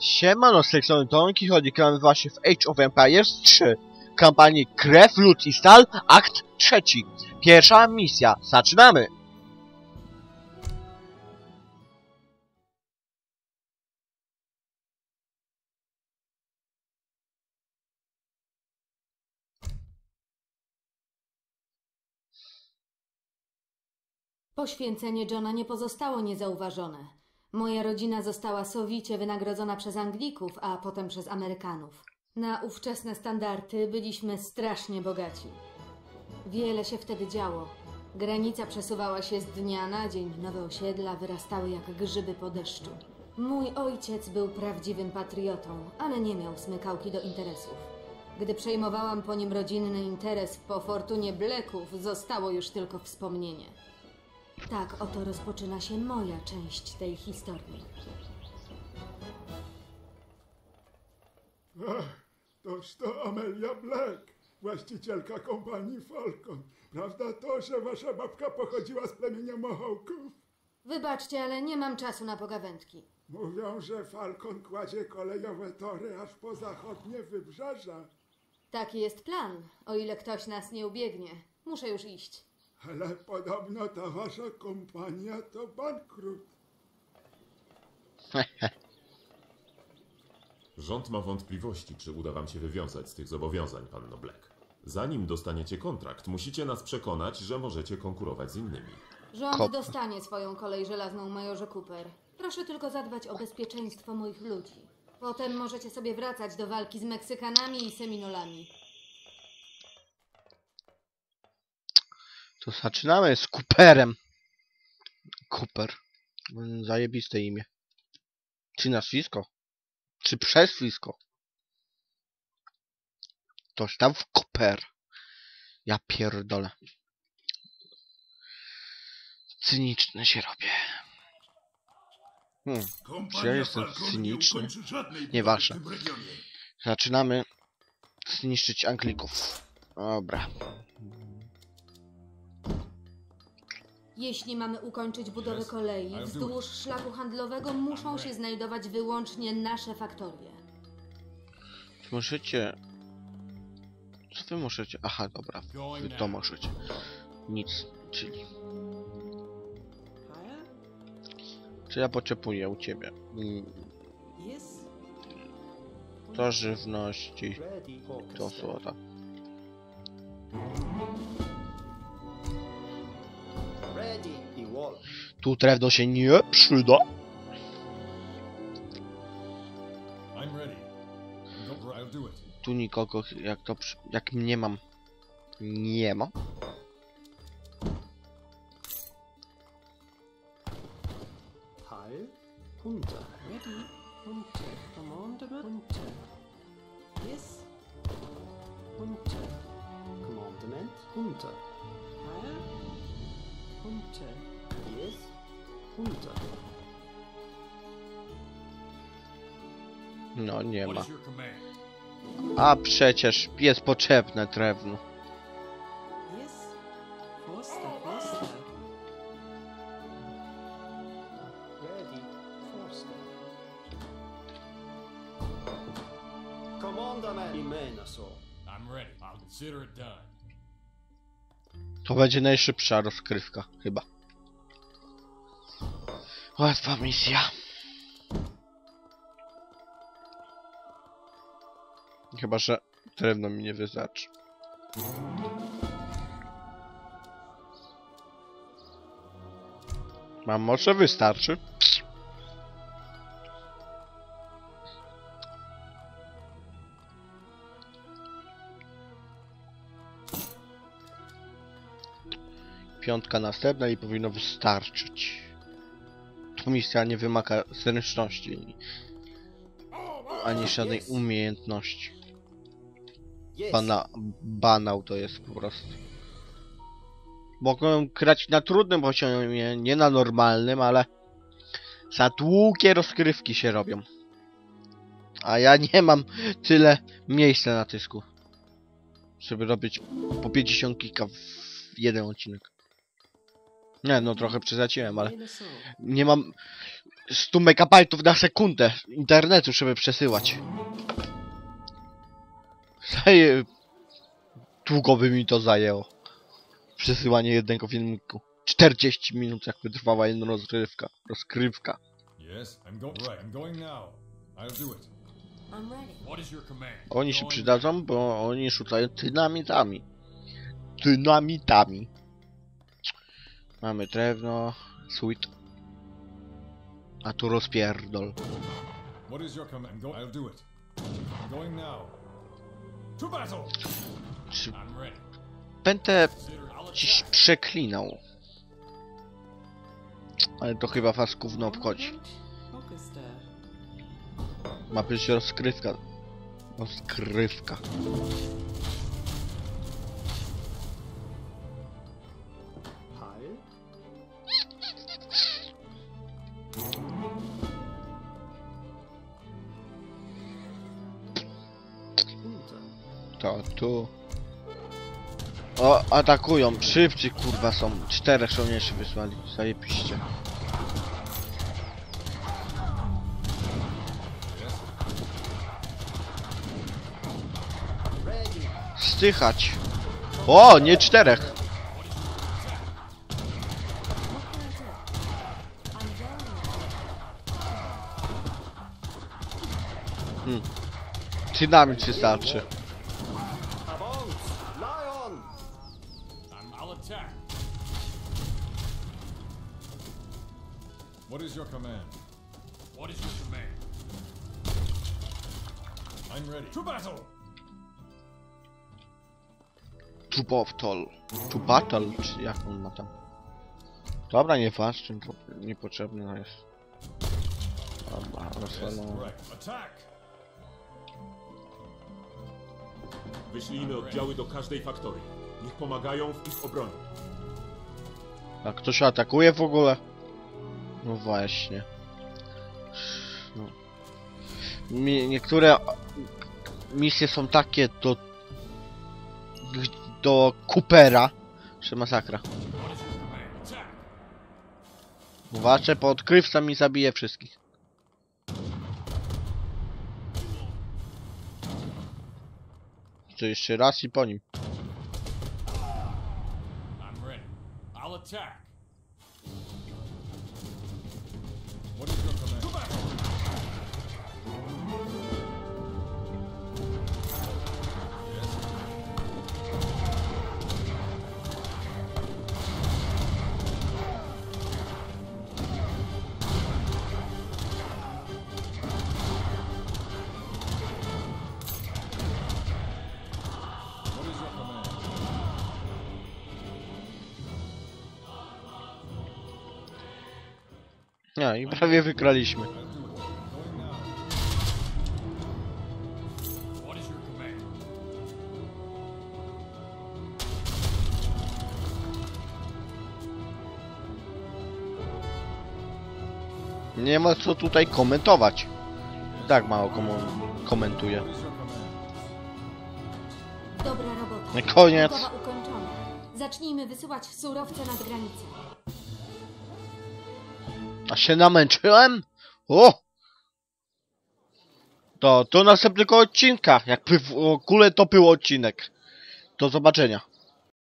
Siemano, z tej strony Tonki, chodzi gramy właśnie w Age of Empires 3. Kampanii Krew, Lód i Stal, akt trzeci. Pierwsza misja, zaczynamy! Poświęcenie Johna nie pozostało niezauważone. Moja rodzina została sowicie wynagrodzona przez Anglików, a potem przez Amerykanów. Na ówczesne standardy byliśmy strasznie bogaci. Wiele się wtedy działo. Granica przesuwała się z dnia na dzień, nowe osiedla wyrastały jak grzyby po deszczu. Mój ojciec był prawdziwym patriotą, ale nie miał smykałki do interesów. Gdy przejmowałam po nim rodzinny interes po fortunie Blacków, zostało już tylko wspomnienie. Tak oto rozpoczyna się moja część tej historii. Ach, toż to Amelia Black, właścicielka kompanii Falcon. Prawda to, że wasza babka pochodziła z plemienia Mohołków? Wybaczcie, ale nie mam czasu na pogawędki. Mówią, że Falcon kładzie kolejowe tory aż po zachodnie wybrzeża. Taki jest plan, o ile ktoś nas nie ubiegnie. Muszę już iść. Ale podobno ta wasza kompania to bankrut. Rząd ma wątpliwości, czy uda wam się wywiązać z tych zobowiązań, panno Black. Zanim dostaniecie kontrakt, musicie nas przekonać, że możecie konkurować z innymi. Rząd Kop. dostanie swoją kolej żelazną, majorze Cooper. Proszę tylko zadbać o bezpieczeństwo moich ludzi. Potem możecie sobie wracać do walki z Meksykanami i Seminolami. To zaczynamy z Cooperem. Cooper. Zajebiste imię. Czy nazwisko? Czy przezwisko? Toś tam w Cooper. Ja pierdolę. Cyniczny się robię. Hmm. Czy ja jestem cyniczny? Nieważne. Zaczynamy zniszczyć Anglików. Dobra. Jeśli mamy ukończyć budowę kolei, wzdłuż szlaku handlowego muszą się znajdować wyłącznie nasze faktorie. Czy możecie... Co wy możecie? Aha, dobra. Wy to możecie. Nic, czyli... Czy ja potrzebuję u ciebie? Mm, To żywności, to złota. Tu drewno się nie przyda. Tu nikogo, jak to przy... jak mnie mam. Nie ma. Hunter. Ready. Hunter. Commandment. Hunter. Yes. Hunter. Commandment. Hunter. Heil. Hunter. Yes. No, nie ma. A przecież jest potrzebne drewno. To będzie najszybsza rozkrywka, chyba. Łatwa misja. Chyba, że drewno mi nie wystarczy. Mam może wystarczy? Piątka następna i powinno wystarczyć. Misja nie wymaga zręczności ani żadnej umiejętności. Bana, banał to jest po prostu. Mogłem grać na trudnym poziomie, nie na normalnym, ale za długie rozgrywki się robią. A ja nie mam tyle miejsca na dysku, żeby robić po 50 kilka w jeden odcinek. Nie, no trochę przesadziłem, ale nie mam 100 megabajtów na sekundę internetu, żeby przesyłać. Zaje... Długo by mi to zajęło. Przesyłanie jednego filmiku. 40 minut jakby trwała jedna rozrywka. Rozkrywka. Oni się przydadzą, bo oni rzucają dynamitami. Dynamitami. Mamy drewno, sweet. A tu rozpierdol. What is your command? Go. I'll do it. I'm going now. To battle. Czy dziś przeklinał? Ale to chyba was gówno obchodzi. Ma być rozkrywka. Rozkrywka. Tu. O, atakują. Szybcy kurwa są. Czterech żołnierzy wysłali. Zajebiście. Stychać. O, nie czterech. Hmm. Dynamit wystarczy. What is your command? What is your command? I'm ready. To battle. To battle. To battle, czy jak on ma tam? Dobra, nie ważne, to niepotrzebne jest. Dobra. Attack. Wyślijmy oddziały do każdej faktorii. Niech pomagają w ich obronie. A kto się atakuje w ogóle? No właśnie. No. Mi, niektóre misje są takie do do Coopera, że masakra. Bo odkrywca mi zabije wszystkich. To jeszcze raz i po nim. I'm ready. I'll attack. No i prawie command? Nie ma co tutaj komentować. Tak mało komu komentuje. Dobra robota. Koniec. Zacznijmy wysyłać surowce nad granicę. A się namęczyłem? O! To do następnego odcinka. Jakby w ogóle to był odcinek. Do zobaczenia.